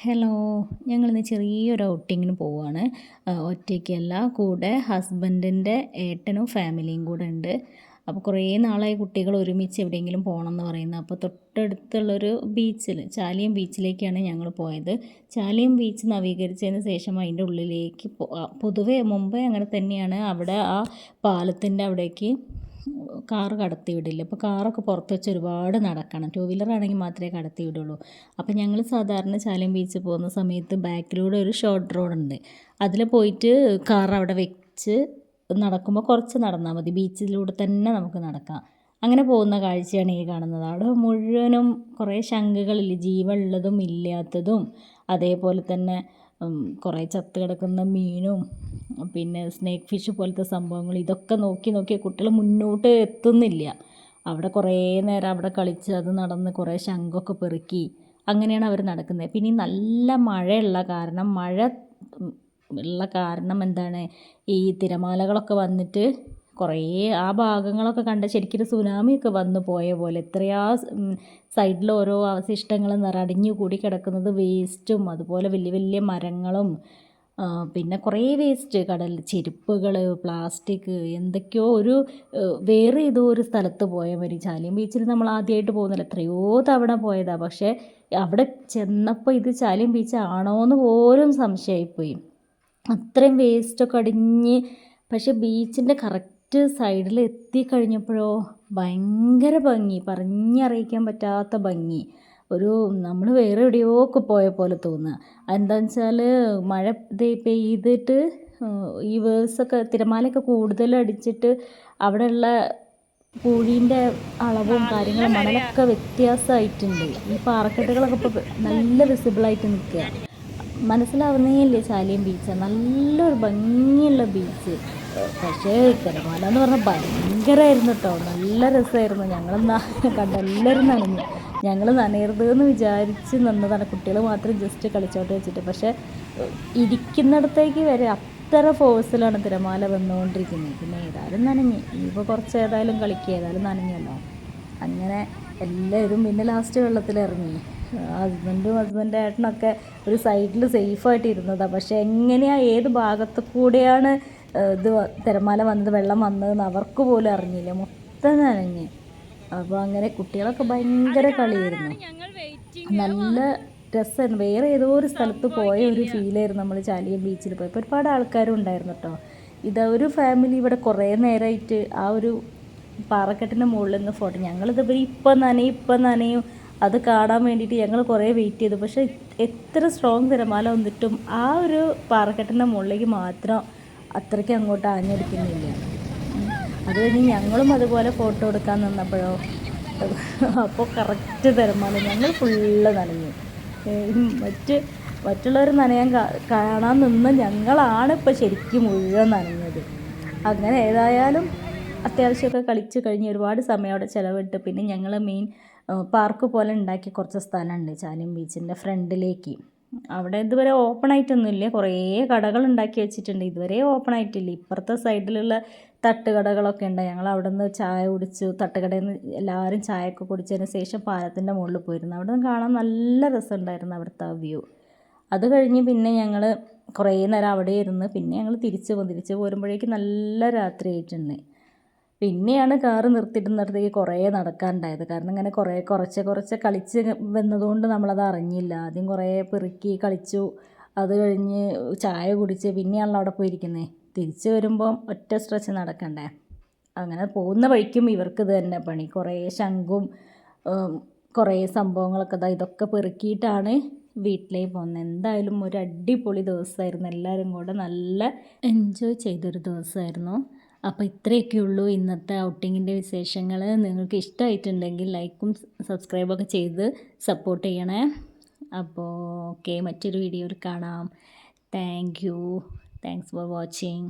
Hello ഞങ്ങളിന്ന് ചെറിയൊരു ഔട്ടിങ്ങിന് പോവുകയാണ് ഒറ്റയ്ക്കല്ല കൂടെ ഹസ്ബൻഡിന്റെ ഏട്ടനും ഫാമിലിയും കൂടെ ഉണ്ട്. അപ്പോൾ കുറേ നാളായി കുട്ടികൾ ഒരുമിച്ച് എവിടെയെങ്കിലും പോകണം എന്ന് പറയുന്നത് അപ്പോൾ തൊട്ടടുത്തുള്ളൊരു ബീച്ചിൽ ചാലിയം ബീച്ചിലേക്കാണ് ഞങ്ങൾ പോയത്. ചാലിയം ബീച്ച് നവീകരിച്ചതിന് ശേഷം അതിന്റെ ഉള്ളിലേക്ക് പൊതുവേ മുമ്പേ അങ്ങനെ തന്നെയാണ്. അവിടെ ആ പാലത്തിന്റെ അവിടേക്ക് കാറ് കടത്തി വിടില്ല. അപ്പോൾ കാറൊക്കെ പുറത്ത് വെച്ച് ഒരുപാട് നടക്കണം. ടു വീലർ ആണെങ്കിൽ മാത്രമേ കടത്തി വിടുള്ളൂ. അപ്പോൾ ഞങ്ങൾ സാധാരണ ചാലം ബീച്ച് പോകുന്ന സമയത്ത് ബാക്കിലൂടെ ഒരു ഷോർട്ട് റോഡ് ഉണ്ട്. അതിൽ പോയിട്ട് കാർ അവിടെ വെച്ച് നടക്കുമ്പോൾ കുറച്ച് നടന്നാൽ മതി. ബീച്ചിലൂടെ തന്നെ നമുക്ക് നടക്കാം. അങ്ങനെ പോകുന്ന കാഴ്ചയാണ് ഈ കാണുന്നത്. അവിടെ മുഴുവനും കുറേ ശംഖുകളില്ല? ജീവനുള്ളതും ഇല്ലാത്തതും. അതേപോലെ തന്നെ കുറേ ചത്ത് കിടക്കുന്ന മീനും പിന്നെ സ്നേക്ക് ഫിഷ് പോലത്തെ സംഭവങ്ങൾ ഇതൊക്കെ നോക്കി നോക്കി കുട്ടികൾ മുന്നോട്ട് എത്തുന്നില്ല. അവിടെ കുറേ നേരം അവിടെ കളിച്ച് അത് നടന്ന് കുറേ ശംഖൊക്കെ പെറുക്കി അങ്ങനെയാണ് അവർ നടക്കുന്നത്. പിന്നെ നല്ല മഴയുള്ള കാരണം മഴ ഉള്ള കാരണം എന്താണ്? ഈ തിരമാലകളൊക്കെ വന്നിട്ട് കുറേ ആ ഭാഗങ്ങളൊക്കെ കണ്ട ശരിക്കും സുനാമിയൊക്കെ വന്നു പോയ പോലെ എത്രയാ സൈഡിൽ ഓരോ അവശിഷ്ടങ്ങൾ നിറടിഞ്ഞു കൂടി കിടക്കുന്നത് വേസ്റ്റും അതുപോലെ വലിയ വലിയ മരങ്ങളും പിന്നെ കുറേ വേസ്റ്റ് കടൽ ചെരുപ്പുകൾ പ്ലാസ്റ്റിക് എന്തൊക്കെയോ ഒരു വേറെ ഏതോ ഒരു സ്ഥലത്ത് പോയ മാതിരി. ചാലിയം ബീച്ചിൽ നമ്മൾ ആദ്യമായിട്ട് പോകുന്നില്ല എത്രയോ തവണ പോയതാണ് പക്ഷേ അവിടെ ചെന്നപ്പോൾ ഇത് ചാലിയം ബീച്ച് ആണോ എന്ന് പോലും സംശയമായിപ്പോയി അത്രയും വേസ്റ്റൊക്കെ അടിഞ്ഞ് പക്ഷേ ബീച്ചിന്റെ കറക്റ്റ് സൈഡിൽ എത്തിക്കഴിഞ്ഞപ്പോഴോ ഭയങ്കര ഭംഗി പറഞ്ഞറിയിക്കാൻ പറ്റാത്ത ഭംഗി. ഒരു നമ്മൾ വേറെ എവിടെയോ ഒക്കെ പോയ പോലെ തോന്നുക. എന്താണെന്ന് വെച്ചാൽ മഴ പെയ്തിട്ട് ഈ വേഴ്സൊക്കെ തിരമാലയൊക്കെ കൂടുതൽ അടിച്ചിട്ട് അവിടെയുള്ള പൂഴീന്റെ അളവും കാര്യങ്ങളും മണലൊക്കെ വ്യത്യാസമായിട്ടുണ്ട്. ഈ പാറക്കെട്ടുകളൊക്കെ ഇപ്പോൾ നല്ല വിസിബിളായിട്ട് നിൽക്കുക. മനസ്സിലാവുന്നേ ഇല്ലേ ചാലിയം ബീച്ച് നല്ലൊരു ഭംഗിയുള്ള ബീച്ച് പക്ഷേ തിരമാല എന്ന് പറഞ്ഞാൽ ഭയങ്കരമായിരുന്നു കേട്ടോ നല്ല രസമായിരുന്നു. ഞങ്ങൾ കണ്ട എല്ലാവരും നനഞ്ഞു. ഞങ്ങൾ നനയരുത് എന്ന് വിചാരിച്ച് നിന്നതാണ്. കുട്ടികൾ മാത്രം ജസ്റ്റ് കളിച്ചോട്ട് വെച്ചിട്ട്. പക്ഷേ ഇരിക്കുന്നിടത്തേക്ക് വരെ അത്ര ഫോഴ്സിലാണ് തിരമാല വന്നുകൊണ്ടിരിക്കുന്നത്. പിന്നെ ഏതായാലും നനഞ്ഞ്. ഇനിയിപ്പോൾ കുറച്ച് ഏതായാലും കളിക്കുക ഏതായാലും നനഞ്ഞല്ലോ. അങ്ങനെ എല്ലാവരും പിന്നെ ലാസ്റ്റ് വെള്ളത്തിലിറങ്ങി. ഹസ്ബൻഡും ഹസ്ബൻഡ് ഏട്ടനൊക്കെ ഒരു സൈഡിൽ സേഫായിട്ട് ഇരുന്നതാണ് പക്ഷേ എങ്ങനെയാണ് ഏത് ഭാഗത്തു കൂടെയാണ് ഇത് തിരമാല വന്നത് വെള്ളം വന്നതെന്ന് അവർക്ക് പോലും അറിഞ്ഞില്ല. മൊത്തം നനഞ്ഞ്. അപ്പോൾ അങ്ങനെ കുട്ടികളൊക്കെ ഭയങ്കര കളിയായിരുന്നു. നല്ല രസമായിരുന്നു. വേറെ ഏതോ ഒരു സ്ഥലത്ത് പോയ ഒരു ഫീലായിരുന്നു നമ്മൾ ചാലിയ ബീച്ചിൽ പോയപ്പോൾ ഒരുപാട് ആൾക്കാരും ഉണ്ടായിരുന്നു കേട്ടോ ഇത് ഒരു ഫാമിലി ഇവിടെ കുറേ നേരമായിട്ട് ആ ഒരു പാറക്കെട്ടിന്റെ മുകളിൽ നിന്ന് ഫോട്ടോ ഞങ്ങളിത് ഇപ്പം നനയും ഇപ്പം നനയും. അത് കാണാൻ വേണ്ടിയിട്ട് ഞങ്ങൾ കുറേ വെയിറ്റ് ചെയ്തു. പക്ഷേ എത്ര സ്ട്രോങ് തിരമാല വന്നിട്ടും ആ ഒരു പാറക്കെട്ടിന്റെ മുകളിലേക്ക് മാത്രം അത്രയ്ക്ക് അങ്ങോട്ട് ആഞ്ഞടിക്കുന്നില്ല. അത് കഴിഞ്ഞ് ഞങ്ങളും അതുപോലെ ഫോട്ടോ എടുക്കാൻ നിന്നപ്പോഴോ അപ്പോൾ കറക്റ്റ് തരമാണ് ഞങ്ങൾ ഫുള്ള് നനഞ്ഞു. മറ്റ് മറ്റുള്ളവർ നനയാൻ കാണാൻ നിന്ന് ഞങ്ങളാണ് ഇപ്പോൾ ശരിക്കും മുഴുവൻ നനഞ്ഞത്. അങ്ങനെ ഏതായാലും അത്യാവശ്യമൊക്കെ കളിച്ച് കഴിഞ്ഞ് ഒരുപാട് സമയം അവിടെ ചിലവിട്ട് പിന്നെ ഞങ്ങൾ മെയിൻ പാർക്ക് പോലെ ഉണ്ടാക്കിയ കുറച്ച് സ്ഥലമുണ്ട്. ചാലിയം ബീച്ചിന്റെ ഫ്രണ്ടിലേക്ക് അവിടെ ഇതുവരെ ഓപ്പൺ ആയിട്ടൊന്നുമില്ല. കുറേ കടകൾ ഉണ്ടാക്കി വെച്ചിട്ടുണ്ട്. ഇതുവരെ ഓപ്പൺ ആയിട്ടില്ല. ഇപ്പുറത്തെ സൈഡിലുള്ള തട്ടുകടകളൊക്കെ ഉണ്ട്. ഞങ്ങൾ അവിടെ നിന്ന് ചായ കുടിച്ചു. തട്ടുകടയിൽ നിന്ന് എല്ലാവരും ചായയൊക്കെ കുടിച്ചതിന് ശേഷം പാലത്തിന്റെ മുകളിൽ പോയിരുന്നു. അവിടെ നിന്ന് കാണാൻ നല്ല രസമുണ്ടായിരുന്നു അവിടുത്തെ ആ വ്യൂ അത് കഴിഞ്ഞ് പിന്നെ ഞങ്ങൾ കുറേ നേരം അവിടെ ഇരുന്ന് പിന്നെ ഞങ്ങൾ തിരിച്ചു പോകും തിരിച്ച് പോരുമ്പോഴേക്കും നല്ല രാത്രി ആയിട്ടുണ്ട്. പിന്നെയാണ് കാറ് നിർത്തിയിട്ടുന്നിടത്തേക്ക് കുറേ നടക്കാനുണ്ടായത്. കാരണം ഇങ്ങനെ കുറേ കുറച്ച് കുറച്ച് കളിച്ച് വന്നതുകൊണ്ട് നമ്മളത് അറിഞ്ഞില്ല. ആദ്യം കുറേ പെറുക്കി കളിച്ചു. അത് കഴിഞ്ഞ് ചായ കുടിച്ച് പിന്നെയാണല്ലോ അവിടെ പോയിരിക്കുന്നത് തിരിച്ച് വരുമ്പം ഒറ്റ സ്ട്രെച്ച് നടക്കണ്ടേ. അങ്ങനെ പോകുന്ന വഴിക്കും ഇവർക്ക് ഇത് തന്നെ പണി. കുറേ ശംഖും കുറേ സംഭവങ്ങളൊക്കെ ഇതാ ഇതൊക്കെ പെറുക്കിയിട്ടാണ് വീട്ടിലേക്ക് പോകുന്നത്. എന്തായാലും ഒരു അടിപൊളി ദിവസമായിരുന്നു. എല്ലാവരും കൂടെ നല്ല എൻജോയ് ചെയ്തൊരു ദിവസമായിരുന്നു. അപ്പോൾ ഇത്രയൊക്കെ ഉള്ളൂ ഇന്നത്തെ ഔട്ടിങ്ങിന്റെ വിശേഷങ്ങൾ നിങ്ങൾക്ക് ഇഷ്ടമായിട്ടുണ്ടെങ്കിൽ ലൈക്കും സബ്സ്ക്രൈബൊക്കെ ചെയ്ത് സപ്പോർട്ട് ചെയ്യണേ. അപ്പോൾ ഓക്കെ മറ്റൊരു വീഡിയോയിൽ കാണാം. Thank you. Thanks for watching.